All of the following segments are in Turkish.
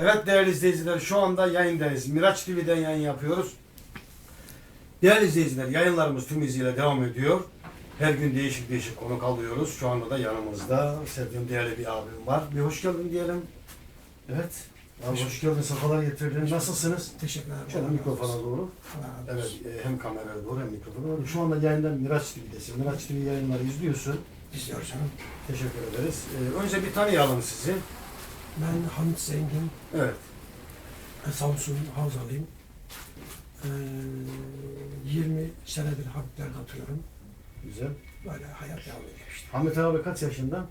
Evet değerli izleyiciler şu anda yayındayız. Miraç TV'den yayın yapıyoruz. Değerli izleyiciler yayınlarımız tüm hızıyla devam ediyor. Her gün değişik değişik konuk alıyoruz. Şu anda da yanımızda sevdiğim değerli bir abim var. Bir hoş geldin diyelim. Evet. Abi hoş geldin, sefalar getirdin. Nasılsınız? Teşekkürler. Şöyle mikrofona doğru. Evet, e, hem kameraya doğru hem mikrofona doğru. Şu anda yayından Miraç TV'desin. Miraç TV yayınları izliyorsun. İzliyoruz. Teşekkür ederiz. E, önce bir tanıyalım sizi. Ben Hamit Zengin, Evet. Samsun Havzalıyım. Ee, 20 senedir Habitlerde oturuyorum. Güzel. Böyle hayat devam ediyor işte. Hamit abi kaç yaşında?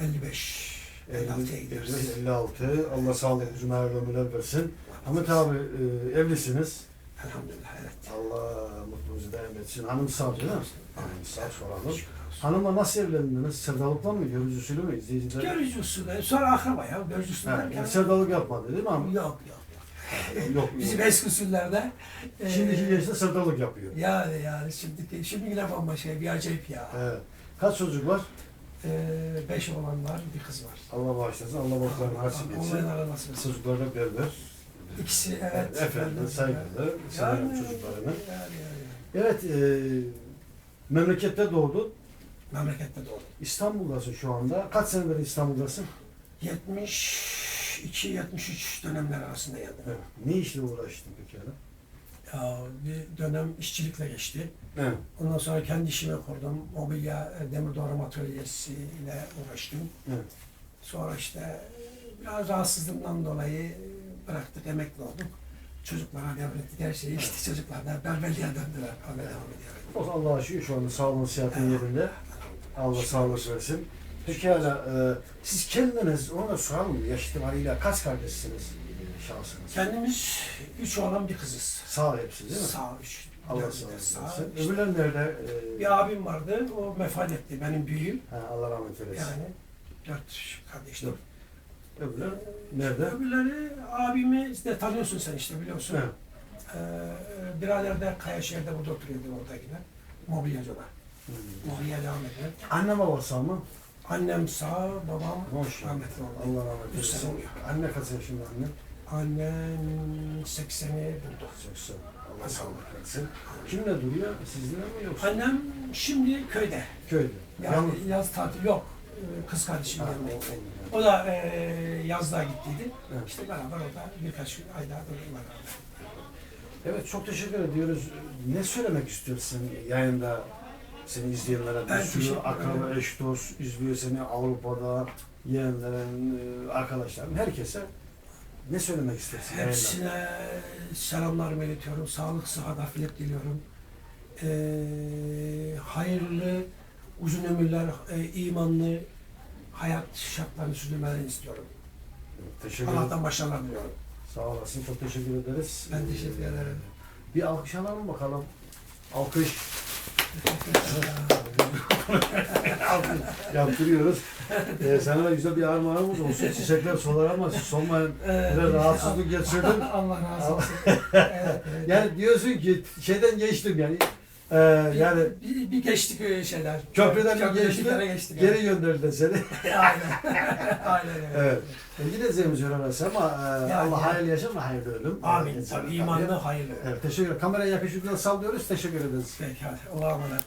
55, 56'ya gidiyoruz. 56. Allah sağlık uzun ömürler versin. Ahmet abi e, evlisiniz. Elhamdülillah evet. Allah mutluluğunuzu daim etsin. Hanım sağ değil mi? Hanım sağ soralım. Hanımla nasıl evlendiniz? Sevdalıktan mı? Görücü usulü mü? İzleyiciler. Görücü usulü, sonra akraba ya, görücü usulü derken. yani sevdalık yapmadı değil mi Yok, ama? yok, yok. Yok. Bizim yok. eski usullerde. e, Şimdiki gençler sevdalık yapıyor. Yani yani şimdiki, şimdi yine bambaşka bir acayip ya. Evet. Kaç çocuk var? Ee, beş oğlan var, bir kız var. Allah bağışlasın. Allah balıklarını nasip etsin. Onların etsin. Çocuklar da berber. İkisi evet. Efendim, saygılı, severim Yani, çocuklarını. Yani, yani. Evet, e, memlekette doğdun. Memlekette doğdum. İstanbul'dasın şu anda. Kaç senedir İstanbul'dasın? 72-73 dönemler arasında geldim. Evet. Ne işle uğraştın peki yani? Ya, bir dönem işçilikle geçti. Evet. Ondan sonra kendi işimi kurdum. Mobilya, e, demir doğrama atölyesiyle uğraştım. Evet. Sonra işte biraz rahatsızlığımdan dolayı bıraktık, emekli olduk. Çocuklara devrettik her şeyi. İşte çocuklar da berberliğe döndüler. Öyle devam ediyor. O zaman Allah'a şükür şu anda sağlığın, sıhhatin yerinde. Allah sağlık versin. Peki hala e, siz kendiniz ona da soralım yaş itibariyle kaç kardeşsiniz e, şahsınız? Kendimiz üç oğlan bir kızız. Sağ hepsi değil mi? Sağ üç. Allah dört sağlık sağ. versin. İşte Öbürler nerede? E, bir abim vardı. O vefat etti. Benim büyüğüm. ha, Allah rahmet eylesin. Yani dört kardeşler. Öbürler nerede? Öbürleri abimi işte tanıyorsun sen işte biliyorsun. Evet. Ee, birader de Kayaşehir'de burada oturuyordu oradakiler. Mobilyacılar. Hmm. Mobilya devam ediyor. Anne babası ama. Annem sağ, babam Maşallah. rahmetli oldu. Allah rahmet eylesin. Anne kaç yaşında anne? Annem 80'i buldu. Yoksa Allah sağlık versin. Kimle duruyor? Sizde mi yoksa? Annem şimdi köyde. Köyde. Yani Yalnız- yaz tatil yok. Ee, Kız kardeşim Ha, yanında. o- da e, yazlığa gittiydi. Evet. İşte beraber orada birkaç gün ayda durdular. Evet çok teşekkür ediyoruz. Ne söylemek istiyorsun yayında seni izleyenlere? Bir Ben sürü teşekkür akraba, ederim. eş, dost izliyor seni Avrupa'da, yeğenlerin, e, arkadaşların, herkese ne söylemek istersin? yayında? Hepsine selamlarımı iletiyorum. Sağlık, sıhhat, afiyet diliyorum. Ee, hayırlı, uzun ömürler, e, imanlı hayat şartlarını sürdürmelerini istiyorum. Teşekkür ederim. Allah'tan başarılar diliyorum. Sağ olasın. Çok teşekkür ederiz. Ben teşekkür ederim. Bir alkış alalım bakalım. Alkış. alkış yaptırıyoruz. Ee, sana da güzel bir armağanımız olsun. Çiçekler solar ama solmayan Ee, biraz rahatsızlık geçirdim. Allah razı olsun. evet, evet. Yani diyorsun ki şeyden geçtim yani. Ee, yani bir, bir geçtik öyle şeyler. Köprüden bir geçti, geçtik. geri gönderdiler seni. Aynen. Aynen öyle. evet. E, gideceğimiz yer orası ama e, Yani, Allah yani. hayırlı yaşama hayırlı ölüm. Amin. Tabii. imanlı hayırlı. Evet teşekkür ederim. Kameraya yakışıklı sallıyoruz. Teşekkür ederiz. Peki hadi. Allah'a emanet.